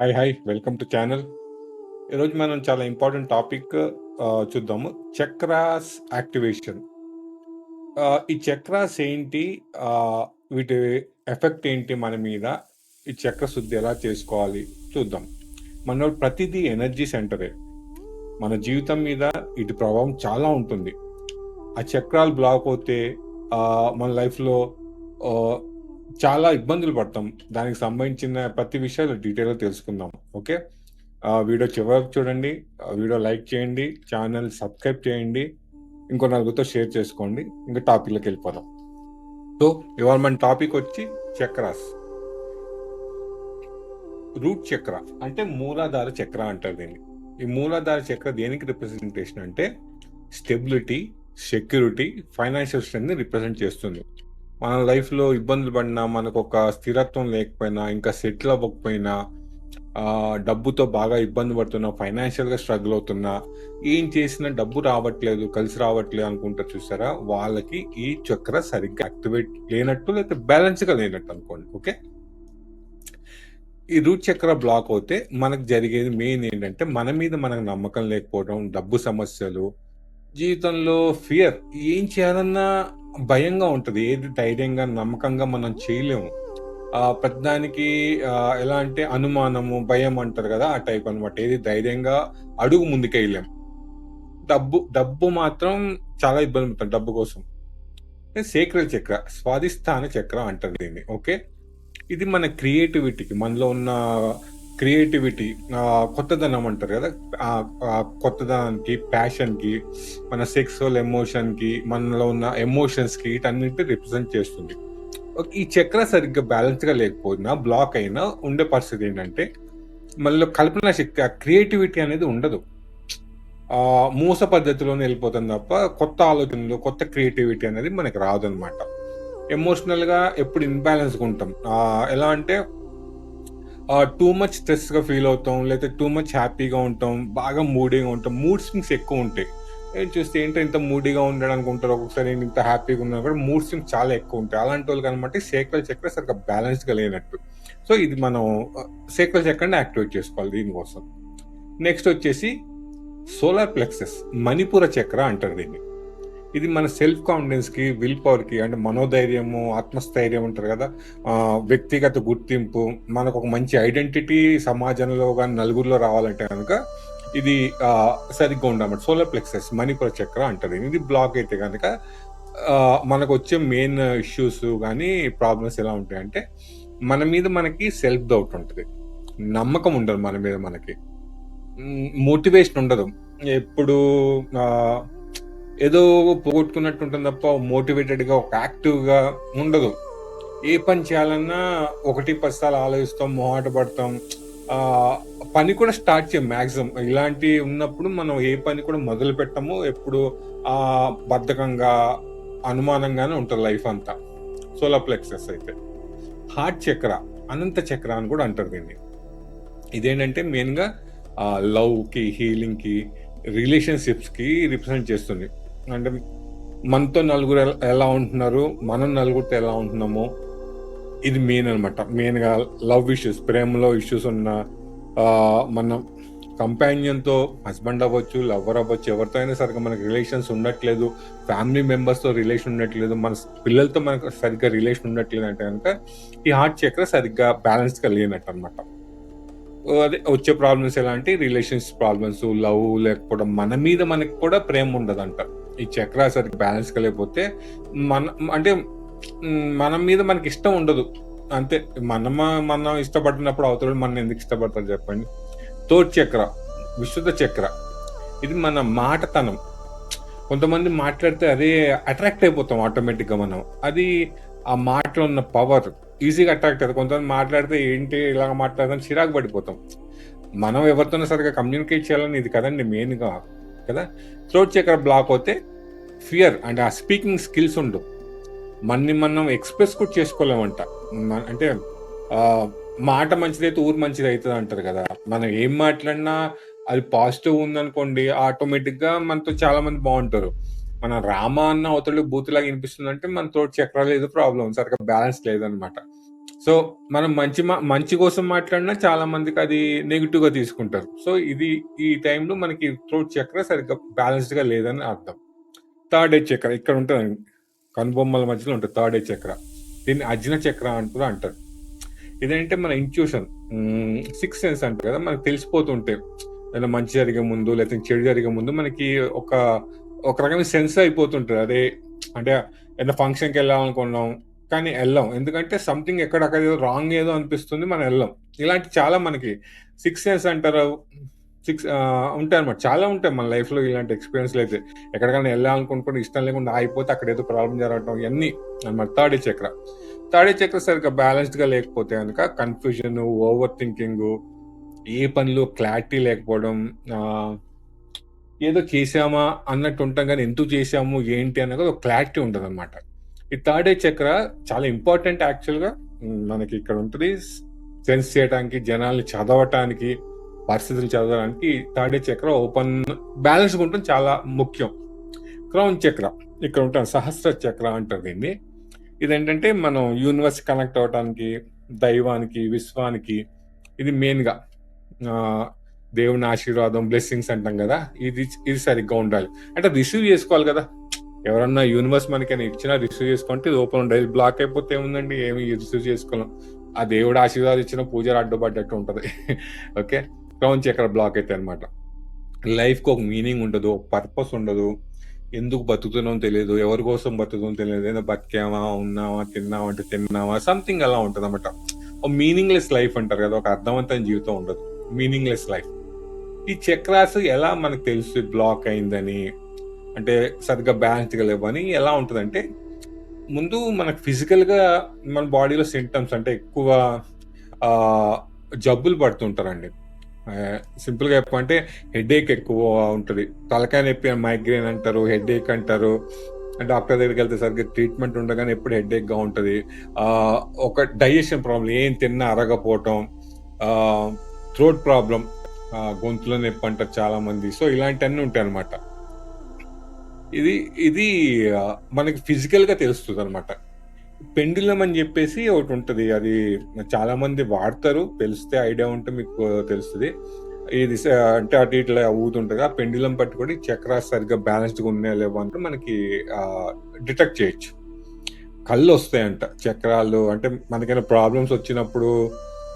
Hi hi welcome to channel ఈరోజు మనం చాలా ఇంపార్టెంట్ టాపిక్ చూద్దాము. చక్రాస్ యాక్టివేషన్. ఈ చక్రాస్ ఏంటి? వీటి ఎఫెక్ట్ ఏంటి మన మీద? ఈ చక్ర శుద్ధి ఎలా చేసుకోవాలి? చూద్దాం. మన ప్రతిదీ ఎనర్జీ సెంటరే. మన జీవితం మీద వీటి ప్రభావం చాలా ఉంటుంది. ఆ చక్రాలు బ్లాక్ అవుతే మన లైఫ్‌లో చాలా ఇబ్బందులు పడతాం. దానికి సంబంధించిన ప్రతి విషయాలు డీటెయిల్‌గా తెలుసుకుందాం. ఓకే. వీడియో చివరకు చూడండి. వీడియో లైక్ చేయండి. ఛానల్ సబ్స్క్రైబ్ చేయండి. ఇంకో నలుగురితో షేర్ చేసుకోండి. ఇంకా టాపిక్‌లోకి వెళ్ళిపోదాం. సో, ఇవాళ మన టాపిక్ వచ్చి చక్రాస్. రూట్ చక్ర అంటే మూలాధార చక్ర అంటారు దీన్ని. ఈ మూలాధార చక్ర దేనికి రిప్రజెంటేషన్ అంటే stability, security, financial strength represent చేస్తుంది. మన లైఫ్‌లో ఇబ్బందులు పడినా, మనకొక స్థిరత్వం లేకపోయినా, ఇంకా సెటిల్ అవ్వకపోయినా, ఆహ్, డబ్బుతో బాగా ఇబ్బంది పడుతున్నా, ఫైనాన్షియల్‌గా స్ట్రగుల్ అవుతున్నా, ఏం చేసినా డబ్బు రావట్లేదు, కలిసి రావట్లేదు అనుకుంటారు చూసారా? వాళ్ళకి ఈ చక్ర సరిగ్గా యాక్టివేట్ లేనట్టు లేకపోతే బ్యాలెన్స్‌గా లేనట్టు అనుకోండి. ఓకే. ఈ రూట్ చక్ర బ్లాక్ అవుతే మనకు జరిగేది మెయిన్ ఏంటంటే మన మీద మనకు నమ్మకం లేకపోవడం, డబ్బు సమస్యలు, జీవితంలో ఫియర్ ఏం చేయాలన్నా భయంగా ఉంటుంది ఏది ధైర్యంగా, నమ్మకంగా మనం చేయలేము. ఆ ప్రతిదానికి ఎలా అంటే అనుమానము, భయం అంటారు కదా! ఆ టైప్ అన్నమాట. ఏది ధైర్యంగా అడుగు ముందుకెళ్ళాం డబ్బు డబ్బు మాత్రం చాలా ఇబ్బంది పడతాం డబ్బు కోసం. సేక్ర చక్ర, స్వాధిష్టాన చక్ర అంటారు దీన్ని. ఓకే. ఇది మన క్రియేటివిటీకి మనలో ఉన్న క్రియేటివిటీ కొత్తదనం అంటారు కదా! ఆ కొత్తదనానికి, ప్యాషన్‌కి, మన సెక్సువల్ ఎమోషన్‌కి, మనలో ఉన్న ఎమోషన్స్‌కి వీటన్నిటి రిప్రజెంట్ చేస్తుంది. ఓకే. ఈ చక్ర సరిగ్గా బ్యాలెన్స్‌గా లేకపోయినా, బ్లాక్ అయినా ఉండే పరిస్థితి ఏంటంటే మనలో కల్పన శక్తి, ఆ క్రియేటివిటీ అనేది ఉండదు. మూస పద్ధతిలోనే వెళ్ళిపోతుంది తప్ప కొత్త ఆలోచనలు, కొత్త క్రియేటివిటీ అనేది మనకి రాదనమాట. ఎమోషనల్‌గా ఎప్పుడు ఇన్బ్యాలెన్స్గా ఉంటాం. ఎలా అంటే టూ మచ్ స్ట్రెస్‌గా ఫీల్ అవుతాం. లేకపోతే టూ మచ్ హ్యాపీగా ఉంటాం. బాగా మూడీగా ఉంటాం. మూడ్ స్వింగ్స్ ఎక్కువ ఉంటాయి. ఏం చూస్తే ఏంటో ఇంత మూడీగా ఉన్నాడు అనుకుంటారు. ఒక్కొక్కసారి ఏంటి ఇంత హ్యాపీగా ఉన్నా కూడా మూడ్ స్వింగ్స్ చాలా ఎక్కువ ఉంటాయి. అలాంటి వాళ్ళకి అనమాట సేకల చక్ర సరిగ్గా బ్యాలెన్స్‌గా లేనట్టు. సో, ఇది మనం సేకల చక్రని యాక్టివేట్ చేసుకోవాలి దీనికోసం. నెక్స్ట్ వచ్చేసి సోలార్ ప్లెక్సెస్ మణిపుర చక్ర అంటారు దీన్ని. ఇది మన సెల్ఫ్ కాన్ఫిడెన్స్‌కి, విల్ పవర్‌కి అంటే మనోధైర్యము, ఆత్మస్థైర్యం అంటారు కదా! వ్యక్తిగత గుర్తింపు, మనకు ఒక మంచి ఐడెంటిటీ సమాజంలో కానీ నలుగురిలో రావాలంటే కనుక ఇది సరిగ్గా ఉండమాట సోలార్ ప్లెక్సెస్ మణిపుర చక్ర అంటారు. ఇది బ్లాక్ అయితే కనుక మనకు మనకొచ్చే మెయిన్ ఇష్యూస్ కానీ ప్రాబ్లమ్స్ ఎలా ఉంటాయంటే మన మీద మనకి సెల్ఫ్ డౌట్ ఉంటుంది నమ్మకం ఉండదు మన మీద మనకి. మోటివేషన్ ఉండదు. ఎప్పుడు ఏదో పోగొట్టుకున్నట్టు ఉంటుంది తప్ప మోటివేటెడ్‌గా, ఒక యాక్టివ్‌గా ఉండదు. ఏ పని చేయాలన్నా ఒకటి పది ఆలోచిస్తాం, మొహాట పడతాం. పని కూడా స్టార్ట్ చేయం మ్యాక్సిమం ఇలాంటివి ఉన్నప్పుడు మనం ఏ పని కూడా మొదలు పెట్టము. ఎప్పుడు ఆ బద్ధకంగా, అనుమానంగానే ఉంటుంది లైఫ్ అంతా. సోలార్ ప్లెక్సెస్ అయితే. హార్ట్ చక్ర, అనంత చక్ర అని కూడా అంటారు దీన్ని. ఇదేంటంటే మెయిన్‌గా లవ్‌కి, హీలింగ్‌కి, రిలేషన్‌షిప్స్‌కి రిప్రజెంట్ చేస్తుంది. అంటే మనతో నలుగురు ఎలా ఉంటున్నారు, మనం నలుగురితో ఎలా ఉంటున్నాము ఇది మెయిన్ అనమాట. మెయిన్‌గా లవ్ ఇష్యూస్, ప్రేమలో ఇష్యూస్ ఉన్న మన కంపానియన్‌తో హస్బెండ్ అవ్వచ్చు, లవర్ అవ్వచ్చు, ఎవరితో అయినా సరిగ్గా మనకు రిలేషన్స్ ఉండట్లేదు. ఫ్యామిలీ మెంబర్స్‌తో రిలేషన్ ఉండట్లేదు. మన పిల్లలతో మనకు సరిగ్గా రిలేషన్ ఉండట్లేదు అంటే కనుక ఈ హార్ట్ చక్ర సరిగ్గా బ్యాలెన్స్‌గా లేనట్టనమాట. అదే వచ్చే ప్రాబ్లమ్స్ ఎలా అంటే రిలేషన్స్ ప్రాబ్లమ్స్, లవ్ లేకపోవడం, మన మీద మనకి కూడా ప్రేమ ఉండదంట. ఈ చక్ర సరికి బ్యాలెన్స్‌గా లేకపోతే మన అంటే మన మీద మనకి ఇష్టం ఉండదు. అంతే. మనమ మనం ఇష్టపడినప్పుడు అవతల మనం ఎందుకు ఇష్టపడతారు చెప్పండి. థర్డ్ చక్ర, విశుద్ధ చక్ర. ఇది మన మాటతనం. కొంతమంది మాట్లాడితే అదే అట్రాక్ట్ అయిపోతాం ఆటోమేటిక్‌గా మనం. అది ఆ మాటలో ఉన్న పవర్ ఈజీగా అట్రాక్ట్ అవుతాం. కొంతమంది మాట్లాడితే ఏంటి ఇలాగ మాట్లాడదని చిరాకు పడిపోతాం. మనం ఎవరితోనో సరిగ్గా కమ్యూనికేట్ చేయాలని ఇది కదండీ మెయిన్‌గా. కదా! థ్రోట్ చక్ర బ్లాక్ అవుతే ఫియర్ అంటే ఆ స్పీకింగ్ స్కిల్స్ ఉండవు. మనని మనం ఎక్స్‌ప్రెస్ కూడా చేసుకోలేమంట. అంటే మాట మంచిదైతే ఊరు మంచిది అవుతుంది అంటారు కదా! మనం ఏం మాట్లాడినా అది పాజిటివ్ ఉందనుకోండి ఆటోమేటిక్‌గా మనతో చాలా మంది మన రామ అన్న అవతలోళ్ళకి బూతులాగా వినిపిస్తుందంటే మన థ్రోట్ చక్రాలు ఏదో ప్రాబ్లం సరిగ్గా బ్యాలెన్స్ లేదనమాట. సో, మనం మంచి మంచి కోసం మాట్లాడినా చాలా మందికి అది నెగెటివ్‌గా తీసుకుంటారు. సో, ఇది ఈ టైంలో మనకి థ్రోట్ చక్ర సరిగ్గా బ్యాలెన్స్డ్‌గా లేదని అర్థం. థర్డ్ ఏ చక్ర ఇక్కడ ఉంటుంది కనుబొమ్మల మధ్యలో ఉంటుంది థర్డ్ ఏ చక్ర. దీన్ని అజ్న చక్ర అని కూడా అంటారు. ఇదంటే మన ఇంట్యూషన్ సిక్స్ సెన్స్ అంటారు కదా! మనకు తెలిసిపోతుంటే ఏదైనా మంచి జరిగే ముందు లేకపోతే చెడు జరిగే ముందు మనకి ఒక ఒక రకమైన సెన్స్ అయిపోతుంటుంది అదే అంటే ఏదైనా ఫంక్షన్‌కి వెళ్ళాలనుకున్నాం. కానీ వెళ్ళాం ఎందుకంటే సంథింగ్ ఎక్కడక్కడ ఏదో రాంగ్ ఏదో అనిపిస్తుంది. మనం వెళ్ళాం ఇలాంటి చాలా మనకి సిక్స్ సెన్స్ అంటారు. సిక్స్ ఉంటాయి అనమాట చాలా ఉంటాయి మన లైఫ్‌లో ఇలాంటి ఎక్స్‌పీరియన్స్‌లయితే. ఎక్కడికైనా వెళ్ళాలనుకుంటున్న ఇష్టం లేకుండా ఆగిపోతే అక్కడ ఏదో ప్రాబ్లమ్ జరగటం ఇవన్నీ అన్నమాట. థర్డ్ చక్ర. థర్డ్ చక్ర సరిగ్గా బ్యాలెన్స్డ్‌గా లేకపోతే కనుక కన్‌ఫ్యూజన్, ఓవర్ థింకింగ్ ఏ పనిలో క్లారిటీ లేకపోవడం ఏదో చేసామా అన్నట్టు ఉంటాం కానీ ఎందుకు చేశాము, ఏంటి అనేది ఒక క్లారిటీ ఉండదన్నమాట. ఈ థర్డ్ ఐ చక్ర చాలా ఇంపార్టెంట్ యాక్చువల్‌గా మనకి ఇక్కడ ఉంటుంది సెన్స్ చేయడానికి జనాల్ని చదవటానికి, పరిస్థితులు చదవడానికి థర్డ్ ఐ చక్ర ఓపెన్ బ్యాలెన్స్‌గా ఉండటం చాలా ముఖ్యం. క్రౌన్ చక్ర ఇక్కడ ఉంటాం. సహస్ర చక్ర అంటారు దీన్ని. ఇదేంటంటే మనం యూనివర్స్ కనెక్ట్ అవ్వటానికి, దైవానికి, విశ్వానికి ఇది మెయిన్‌గా దేవుని ఆశీర్వాదం, బ్లెస్సింగ్స్ అంటాం కదా ఇది ఇది సరిగ్గా ఉండాలి. అంటే రిసీవ్ చేసుకోవాలి కదా ఎవరన్నా యూనివర్స్ మనకేమైనా ఇచ్చినా రిసీవ్ చేసుకుంటే ఇది ఓపెన్ ఉండదు బ్లాక్ అయిపోతే ఏముందండి ఏమి రిసీవ్ చేసుకోలేం. ఆ దేవుడు ఆశీర్వాదం ఇచ్చిన పూజలు అడ్డుపడ్డట్టు ఉంటుంది ఓకే. క్రౌన్ చక్ర బ్లాక్ అయితే అనమాట లైఫ్‌కి ఒక మీనింగ్ ఉండదు. ఒక పర్పస్ ఉండదు. ఎందుకు బతుకుతున్నామో తెలియదు. ఎవరి కోసం బతుకుతుందో తెలియదు. ఏదో బతికామా, ఉన్నామా, తిన్నామా అంటే తిన్నామా సంథింగ్ అలా ఉంటదన్నమాట. ఒక మీనింగ్‌లెస్ లైఫ్ అంటారు కదా ఒక అర్థవంతమైన జీవితం ఉండదు. Meaningless life. ఈ చక్రాస్ ఎలా మనకు తెలుసు బ్లాక్ అయిందని, అంటే సరిగ్గా బ్యాలెన్స్‌గా లేవని ఎలా ఉంటుందంటే ముందు మనకు ఫిజికల్‌గా మన బాడీలో సింటమ్స్ అంటే ఎక్కువ జబ్బులు పడుతుంటారండి. సింపుల్‌గా చెప్పాలంటే హెడేక్ ఎక్కువ ఉంటుంది తలకాయ నొప్పి మైగ్రేన్ అంటారు. హెడేక్ అంటారు. డాక్టర్ దగ్గరికి వెళ్తే సరిగ్గా ట్రీట్మెంట్ ఉండగానే ఎప్పుడు హెడేక్‌గా ఉంటుంది ఒక డైజెషన్ ప్రాబ్లమ్ ఏం తిన్నా అరగపోవటం, త్రోట్ థ్రోట్ గొంతులో నొప్పి అంటారు చాలామంది. సో, ఇలాంటియన్నీ ఉంటాయన్నమాట. ఇది ఇది మనకి ఫిజికల్‌గా అనమాట పెండులం అని చెప్పేసి ఒకటి ఉంటుంది అది చాలా మంది వాడతారు. తెలిస్తే ఐడియా ఉంటే మీకు తెలుస్తుంది ఇది అంటే అటు ఇట్లా అవుతుంటుంది ఆ పెండులం పట్టుకొని చక్రాలు సరిగ్గా బ్యాలెన్స్‌డ్‌గా ఉన్నాయా లేవో అంటే మనకి డిటెక్ట్ చేయొచ్చు. కళ్ళొస్తాయంట. చక్రాలు అంటే మనకైనా ప్రాబ్లమ్స్ వచ్చినప్పుడు,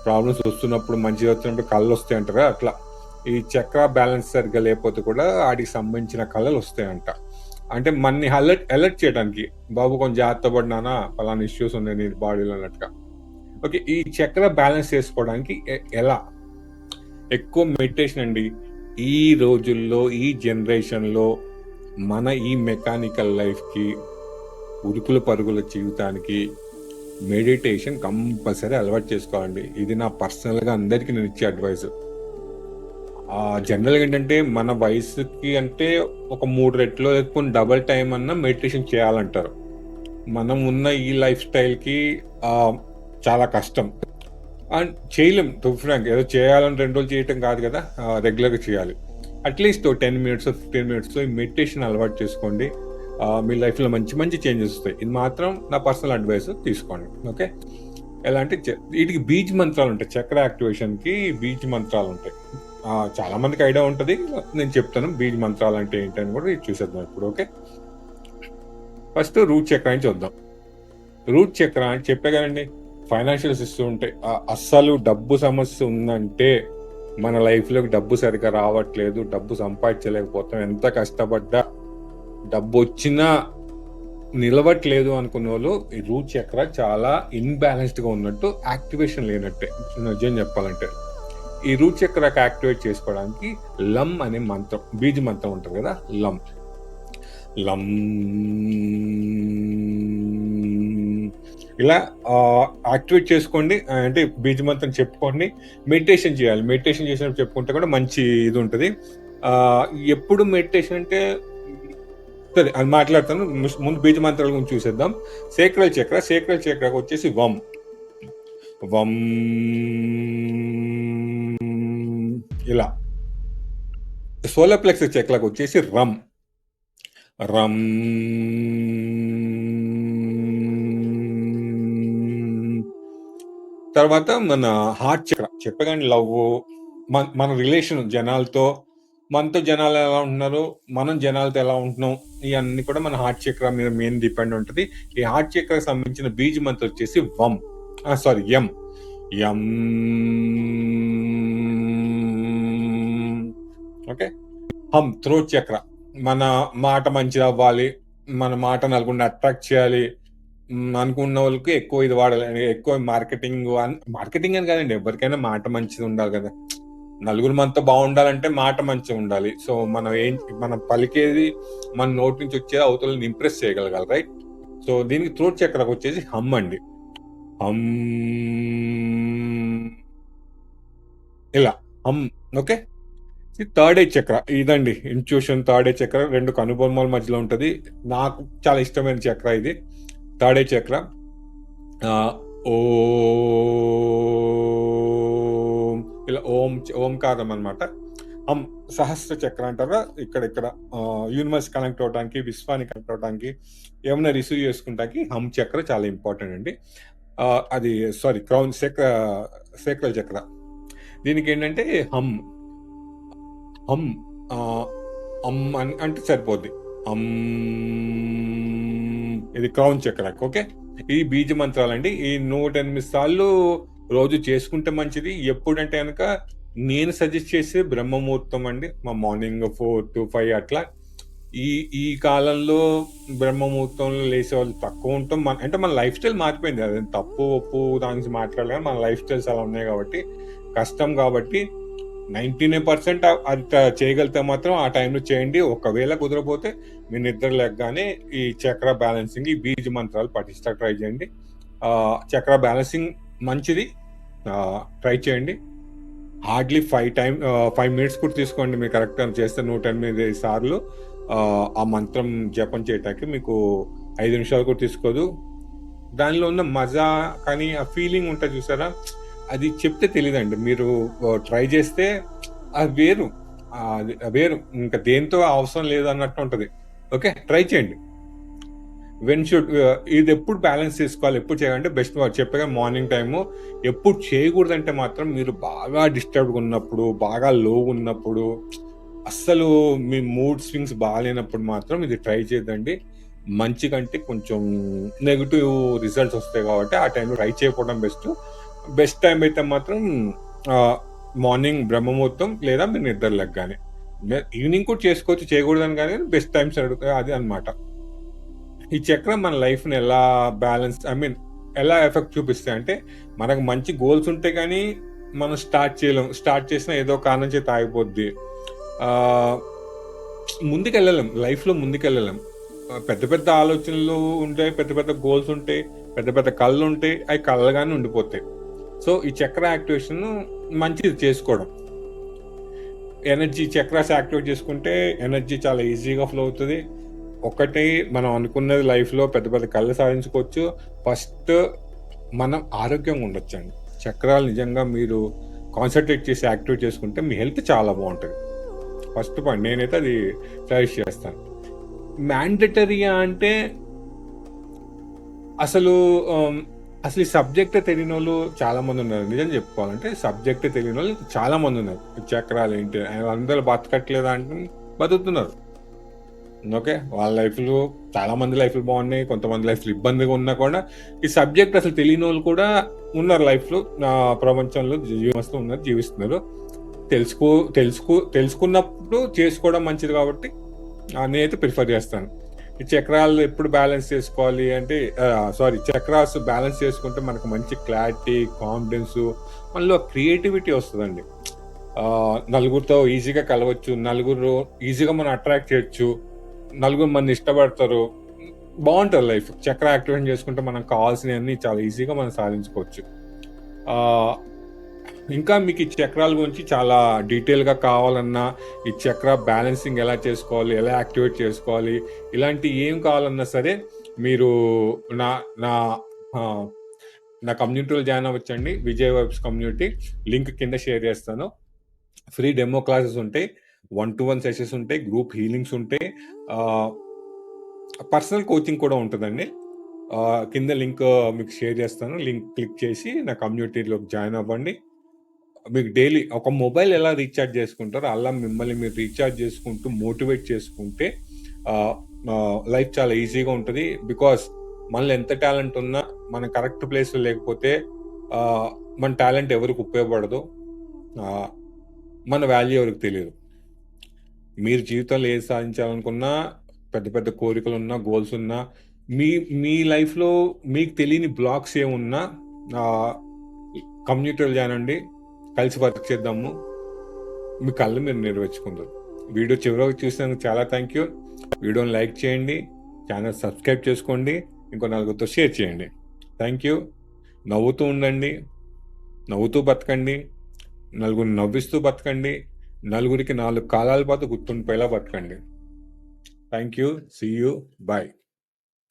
ప్రాబ్లమ్స్ వస్తున్నప్పుడు, మంచిగా వచ్చినప్పుడు కళ్ళొస్తాయి వస్తాయంటారా అట్లా. ఈ చక్ర బ్యాలెన్స్ సరిగ్గా లేకపోతే కూడా వాటికి సంబంధించిన కళలొస్తాయంట. అంటే మనని అలర్ట్ అలర్ట్ చేయడానికి. బాబు కొంచెం జాగ్రత్త పడినానా పలానా ఇష్యూస్ ఉన్నాయి నీ బాడీలో అన్నట్టుగా. ఓకే. ఈ చక్ర బ్యాలెన్స్ చేసుకోవడానికి ఎలా? ఎక్కువ మెడిటేషన్ అండి. ఈ రోజుల్లో, ఈ జనరేషన్‌లో మన ఈ మెకానికల్ లైఫ్‌కి, ఉరుకుల పరుగుల జీవితానికి మెడిటేషన్ కంపల్సరీ అలవాటు చేసుకోవాలండి. ఇది నా పర్సనల్‌గా అందరికీ నేను ఇచ్చే అడ్వైజ్ జనరల్‌గా ఏంటంటే మన వయసుకి అంటే ఒక మూడు రెట్లు లేకపోతే డబుల్ టైం అన్నా మెడిటేషన్ చేయాలంటారు. మనం ఉన్న ఈ లైఫ్ స్టైల్‌కి చాలా కష్టం. అండ్ చేయలేం ఫ్రాంక్ ఏదో చేయాలని రెండు రోజులు చేయటం కాదు కదా! రెగ్యులర్‌గా చేయాలి. At least ten minutes fifteen minutes ఈ మెడిటేషన్ అలవాటు చేసుకోండి. మీ లైఫ్‌లో మంచి మంచి చేంజెస్ వస్తాయి. ఇది మాత్రం నా పర్సనల్ అడ్వైస్ తీసుకోండి. ఓకే. ఎలా అంటే వీటికి బీజ్ మంత్రాలుంటాయి. చక్ర యాక్టివేషన్‌కి బీజ్ మంత్రాలు ఉంటాయి చాలా మందికి ఐడియా ఉంటుంది నేను చెప్తాను బీజ్ మంత్రాలంటే ఏంటని కూడా చూసేద్దాం ఇప్పుడు. ఓకే. ఫస్ట్ రూట్ చక్ర అని చూద్దాం. రూట్ చక్ర అని చెప్పే కదండీ! ఫైనాన్షియల్ సిస్టమ్ ఉంటాయి. అస్సలు డబ్బు సమస్య ఉందంటే మన లైఫ్‌లోకి డబ్బు సరిగ్గా రావట్లేదు. డబ్బు సంపాదించలేకపోతాం ఎంత కష్టపడ్డా డబ్బు వచ్చినా నిలవట్లేదు అనుకున్నోళ్ళు ఈ రూట్ చక్ర చాలా ఇన్బ్యాలెన్స్డ్గా ఉన్నట్టు, యాక్టివేషన్ లేనట్టే. నిజం చెప్పాలంటే. ఈ రూట్ యాక్టివేట్ చేసుకోవడానికి లం అనే మంత్రం బీజ మంత్రం ఉంటుంది కదా! లం. లం ఇలా యాక్టివేట్ చేసుకోండి. అంటే బీజ మంత్రం చెప్పుకోండి. మెడిటేషన్ చేయాలి. మెడిటేషన్ చేసినప్పుడు చెప్పుకుంటే కూడా మంచి ఇది ఉంటుంది ఎప్పుడు మెడిటేషన్ అంటే సరే అది మాట్లాడతాను. ముందు బీజ మంత్రాల గురించి చూసేద్దాం. సేక్రల్ చక్ర, సేక్రల్ చక్రకు వచ్చేసి వం. వం ఇలా. సోలప్లెక్స్ చెక్లకు వచ్చేసి రం. రం తర్వాత మన హార్ట్ చక్ర. చెప్పగానే లవ్ మన మన రిలేషన్ జనాలతో మనతో జనాలు ఎలా ఉంటున్నారు మనం జనాలతో ఎలా ఉంటున్నాం ఇవన్నీ కూడా మన హార్ట్ చక్ర మీద మెయిన్ డిపెండ్ ఉంటుంది. ఈ హార్ట్ చక్రకు సంబంధించిన బీజ్ మంత్ వచ్చేసి వమ్. సారీ ఎం. ఎం. ఓకే? హమ్ త్రో చక్ర. మన మాట మంచిది అవ్వాలి మన మాట నలుగురిని అట్రాక్ట్ చేయాలి. అనుకున్న వాళ్ళకి ఎక్కువ ఇది వాడాలి. ఎక్కువ మార్కెటింగ్ మార్కెటింగ్ అని కాదండి ఎవరికైనా మాట మంచిది ఉండాలి కదా. నలుగురు మనతో బాగుండాలంటే మాట మంచిగా ఉండాలి. సో మనం ఏం మనం పలికేది మన నోటి నుంచి వచ్చేది అవతలని ఇంప్రెస్ చేయగలగాలి రైట్? సో దీనికి త్రోట్ చక్రకు వచ్చేసి హమ్ అండి. హమ్. ఇలా. హమ్ ఓకే? థర్డ్ చక్ర ఇదండి ఇన్ట్యూషన్ థర్డ్ ఐ చక్ర రెండు కనుబొమ్మల మధ్యలో ఉంటుంది. నాకు చాలా ఇష్టమైన చక్ర ఇది. థర్డ్ ఐ చక్ర ఓ ఓం ఇలా ఓం ఓంకారం అనమాట హమ్ సహస్ర చక్ర అంటారా ఇక్కడ ఇక్కడ యూనివర్స్ కనెక్ట్ అవడానికి విశ్వాన్ని కనెక్ట్ అవడానికి ఏమైనా రిసీవ్ చేసుకుంటానికి హమ్ చక్ర చాలా ఇంపార్టెంట్ అండి. అది సారీ క్రౌన్ చక్ర సేక్రల్ చక్ర. దీనికి ఏంటంటే హమ్ హమ్ అమ్ అని అంటే సరిపోద్ది. అమ్ ఇది క్రౌన్ చక్రకు ఓకే? ఈ బీజ మంత్రాలండి ఈ నూట ఎనిమిది సార్లు రోజు చేసుకుంటే మంచిది. ఎప్పుడంటే కనుక నేను సజెస్ట్ చేసే బ్రహ్మముహూర్తం అండి మా మార్నింగ్ ఫోర్ టు ఫైవ్ అట్లా. ఈ ఈ కాలంలో బ్రహ్మముహూర్తంలో లేసే వాళ్ళు తక్కువ ఉంటాం. మన అంటే మన లైఫ్ స్టైల్ మారిపోయింది. అది తప్పు ఒప్పు దాని గురించి మాట్లాడలేదు మన లైఫ్ స్టైల్స్ అలా ఉన్నాయి కాబట్టి కష్టం కాబట్టి నైంటీ నైన్ పర్సెంట్ అది చేయగలిగితే మాత్రం ఆ టైంలో చేయండి. ఒకవేళ కుదరపోతే మీ నిద్ర లేకగానే ఈ చక్ర బ్యాలెన్సింగ్ ఈ బీజ్ మంత్రాలు పఠిస్తా ట్రై చేయండి. చక్ర బ్యాలెన్సింగ్ మంచిది. ట్రై చేయండి. Hardly five time five minutes కూడా తీసుకోండి మీరు కరెక్ట్ చేస్తే నూట ఎనిమిది సార్లు. ఆ, ఆ మంత్రం జపం చేయటానికి మీకు ఐదు నిమిషాలు కూడా తీసుకోదు. దానిలో ఉన్న మజా కానీ ఆ ఫీలింగ్ ఉంటుంది చూసారా? అది చెప్తే తెలియదండి మీరు ట్రై చేస్తే అది వేరు. అది వేరు. ఇంకా దేంతో అవసరం లేదు అన్నట్టు ఉంటుంది. ఓకే ట్రై చేయండి. వెన్ షుడ్ ఇది ఎప్పుడు బ్యాలెన్స్ చేసుకోవాలి ఎప్పుడు చేయాలంటే బెస్ట్ చెప్పగా మార్నింగ్ టైము ఎప్పుడు చేయకూడదంటే మాత్రం మీరు బాగా డిస్టర్బ్గా ఉన్నప్పుడు బాగా లో ఉన్నప్పుడు అస్సలు మీ మూడ్ స్వింగ్స్ బాగాలేనప్పుడు మాత్రం ఇది ట్రై చేయదండి మంచి కంటే కొంచెం నెగిటివ్ రిజల్ట్స్ వస్తాయి కాబట్టి ఆ టైంలో ట్రై చేయకపోవడం బెస్ట్ బెస్ట్ టైం అయితే మాత్రం మార్నింగ్ బ్రహ్మముహూర్తం లేదా మీరు నిద్ర లెగ్గానే ఈవినింగ్ కూడా చేసుకోవచ్చు చేయకూడదని కానీ బెస్ట్ టైమ్స్ అడుగుతాయి అది అన్నమాట. ఈ చక్రం మన లైఫ్ని ఎలా బ్యాలెన్స్ ఐ మీన్ ఎలా ఎఫెక్ట్ చూపిస్తాయి అంటే మనకు మంచి గోల్స్ ఉంటే కానీ మనం స్టార్ట్ చేయలేం స్టార్ట్ చేసినా ఏదో కారణం చేత ఆగిపోద్ది. ముందుకెళ్ళలేం ముందుకు వెళ్ళలేం లైఫ్లో ముందుకు వెళ్ళలేం పెద్ద పెద్ద ఆలోచనలు ఉంటాయి పెద్ద పెద్ద గోల్స్ ఉంటాయి పెద్ద పెద్ద కళ్ళు ఉంటాయి అవి కళ్ళగానే ఉండిపోతాయి. సో ఈ చక్ర యాక్టివేషన్ మంచిది చేసుకోవడం. ఎనర్జీ చక్రాస్ యాక్టివేట్ చేసుకుంటే ఎనర్జీ చాలా ఈజీగా ఫ్లో అవుతుంది. ఒకటి మనం అనుకున్నది లైఫ్లో పెద్ద పెద్ద కళ్ళు సాధించుకోవచ్చు. ఫస్ట్ మనం ఆరోగ్యంగా ఉండొచ్చు అండి చక్రాలు నిజంగా మీరు కాన్సన్ట్రేట్ చేసి యాక్టివేట్ చేసుకుంటే మీ హెల్త్ చాలా బాగుంటుంది. First point. నేనైతే అది సజెస్ట్ చేస్తాను. మ్యాండటరీయా అంటే అసలు అసలు ఈ సబ్జెక్ట్ తెలియని వాళ్ళు చాలా మంది ఉన్నారు. నిజం చెప్పుకోవాలంటే సబ్జెక్ట్ తెలియని వాళ్ళు చాలా మంది ఉన్నారు. చక్రాలు ఏంటి? అందరూ బతకట్లేదా అంటే బతుకుతున్నారు. ఓకే? వాళ్ళ లైఫ్లో చాలా మంది లైఫ్లు బాగున్నాయి. కొంతమంది లైఫ్లు ఇబ్బందిగా ఉన్నా కూడా ఈ సబ్జెక్ట్ అసలు తెలియని వాళ్ళు కూడా ఉన్నారు లైఫ్లో నా ప్రపంచంలో జీవిస్తూ ఉన్నారు జీవిస్తున్నారు. తెలుసుకో తెలుసుకో తెలుసుకున్నప్పుడు చేసుకోవడం మంచిది కాబట్టి నేను నేనైతే ప్రిఫర్ చేస్తాను. ఈ చక్రాలు ఎప్పుడు బ్యాలెన్స్ చేసుకోవాలి అంటే సారీ చక్రాస్ బ్యాలెన్స్ చేసుకుంటే మనకు మంచి క్లారిటీ కాన్ఫిడెన్స్ మనలో క్రియేటివిటీ వస్తుందండి. నలుగురితో ఈజీగా కలవచ్చు నలుగురు ఈజీగా మనం అట్రాక్ట్ చేయొచ్చు నలుగురు మన ఇష్టపడతారు బాగుంటుంది లైఫ్ చక్ర యాక్టివేషన్ చేసుకుంటే మనకు కావాల్సినవన్నీ చాలా ఈజీగా మనం సాధించుకోవచ్చు. ఇంకా మీకు ఈ చక్రాల గురించి చాలా డీటెయిల్గా కావాలన్నా ఈ చక్ర బ్యాలెన్సింగ్ ఎలా చేసుకోవాలి ఎలా యాక్టివేట్ చేసుకోవాలి ఇలాంటి ఏం కావాలన్నా సరే మీరు నా నా నా కమ్యూనిటీలో join అవ్వచ్చండి. Vijay webs community. Link కింద షేర్ చేస్తాను. ఫ్రీ డెమో క్లాసెస్ ఉంటాయి. వన్ టు వన్ సెషన్స్ ఉంటాయి. గ్రూప్ హీలింగ్స్ ఉంటాయి. పర్సనల్ కోచింగ్ కూడా ఉంటుందండి. కింద లింక్ మీకు షేర్ చేస్తాను. లింక్ క్లిక్ చేసి నా కమ్యూనిటీలోకి జాయిన్ అవ్వండి. మీకు డైలీ ఒక మొబైల్ ఎలా రీఛార్జ్ చేసుకుంటారో అలా మిమ్మల్ని మీరు రీఛార్జ్ చేసుకుంటూ మోటివేట్ చేసుకుంటే లైఫ్ చాలా ఈజీగా ఉంటుంది. బికాస్ మనలో ఎంత టాలెంట్ ఉన్నా మనం కరెక్ట్ ప్లేస్‌లో లేకపోతే మన టాలెంట్ ఎవరికి ఉపయోగపడదు. మన వాల్యూ ఎవరికి తెలియదు. మీరు జీవితంలో ఏది సాధించాలనుకున్నా, పెద్ద పెద్ద కోరికలు ఉన్నా గోల్స్ ఉన్నా, మీ మీ లైఫ్‌లో మీకు తెలియని బ్లాక్స్ ఏమున్నా కమ్యూనిటీలు కమ్యూనిటీలో జాయిన్ కలిసి వర్క్ చేద్దాము. మీ కళ్ళు మీరు నెరవేర్చుకుందురు. వీడియో చివరి చూసినందుకు చాలా థ్యాంక్ యూ. వీడియోని లైక్ చేయండి. ఛానల్ సబ్స్క్రైబ్ చేసుకోండి. ఇంకో నలుగురితో షేర్ చేయండి. Thank you. నవ్వుతూ ఉండండి. నవ్వుతూ బతకండి. నలుగురిని నవ్విస్తూ బతకండి. నలుగురికి నాలుగు కాలాల పాటు గుర్తుండిపోయేలా బతకండి. Thank you. See you. Bye